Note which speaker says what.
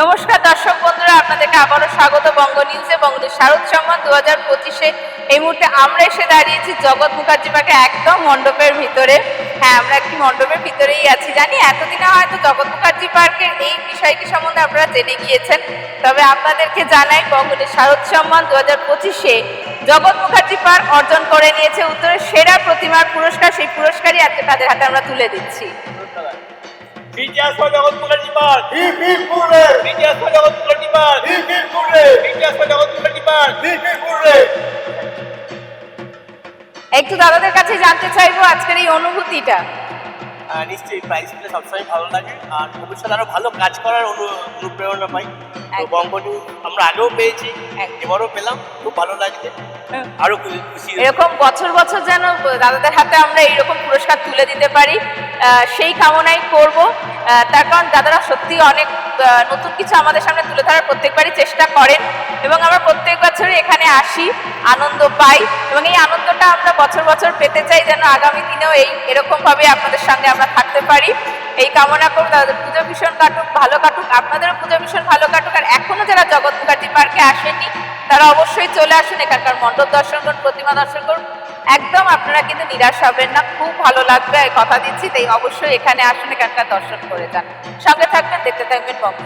Speaker 1: নমস্কার দর্শক বন্ধুরা, আপনাদেরকে আবারও স্বাগত। বঙ্গ নিউজে বঙ্গদের শারদ সম্মান দু হাজার পঁচিশে। এই মুহূর্তে আমরা এসে দাঁড়িয়েছি জগৎ মুখার্জি পার্কে একদম মণ্ডপের ভিতরে। হ্যাঁ আমরা একটি মণ্ডপের ভিতরেই আছি, জানি এতদিনে হয়তো জগৎ মুখার্জি পার্কের এই বিষয়টি সম্বন্ধে আপনারা জেনে গিয়েছেন। তবে আপনাদেরকে জানাই বঙ্গদের শারদ সম্মান দু হাজার পঁচিশে। জগৎ মুখার্জি পার্ক অর্জন করে নিয়েছে উত্তরের সেরা প্রতিমার পুরস্কার। সেই পুরস্কারই আজকে তাদের হাতে আমরা তুলে দিচ্ছি।
Speaker 2: বিপিপুরে
Speaker 3: BTR for Jagat Mukherjee Park
Speaker 2: বিপিপুরে
Speaker 3: BTR for Jagat Mukherjee Park
Speaker 2: বিপিপুরে
Speaker 1: একটু দাদাদের কাছে জানতে চাইব আজকের এই অনুভূতিটা।
Speaker 3: নিশ্চয়ই প্রাইজ পেলে সবসময় ভালো লাগে। আর ভবিষ্যতে আরও ভালো কাজ করার অনুপ্রেরণা পাই। তো
Speaker 1: একদম।
Speaker 3: আমরা আগেও পেয়েছি এবারও পেলাম খুব ভালো লাগছে। আরও খুশি-
Speaker 1: এরকম বছর বছর যেন দাদাদের হাতে আমরা এইরকম পুরস্কার তুলে দিতে পারি সেই কামনাই করব। তার কারণ দাদারা সত্যি অনেক নতুন কিছু আমাদের সামনে তুলে ধরার প্রত্যেকবারই চেষ্টা করেন এবং আমরা প্রত্যেক বছরই এখানে আসি আনন্দ পাই এবং এই আনন্দটা আমরা বছর বছর পেতে চাই যেন আগামী দিনেও এই এরকম ভাবে আপনাদের সঙ্গে আমরা থাকতে পারি। এই কামনা করব দাদাদের পুজো ভীষণ কাটুক ভালো কাটুক আপনাদেরও পুজো ভীষণ ভালো যারা জগৎ পার্কে আসেননি, তারা অবশ্যই চলে আসুন এখানকার মণ্ডপ দর্শন করুন, প্রতিমা দর্শন করুন একদম আপনারা কিন্তু নিরাশ হবেন না, খুব ভালো লাগবে কথা দিচ্ছি, তাই অবশ্যই এখানে আসুন, এখানকার দর্শন করে যান সঙ্গে থাকবেন, দেখতে থাকবেন বঙ্গ।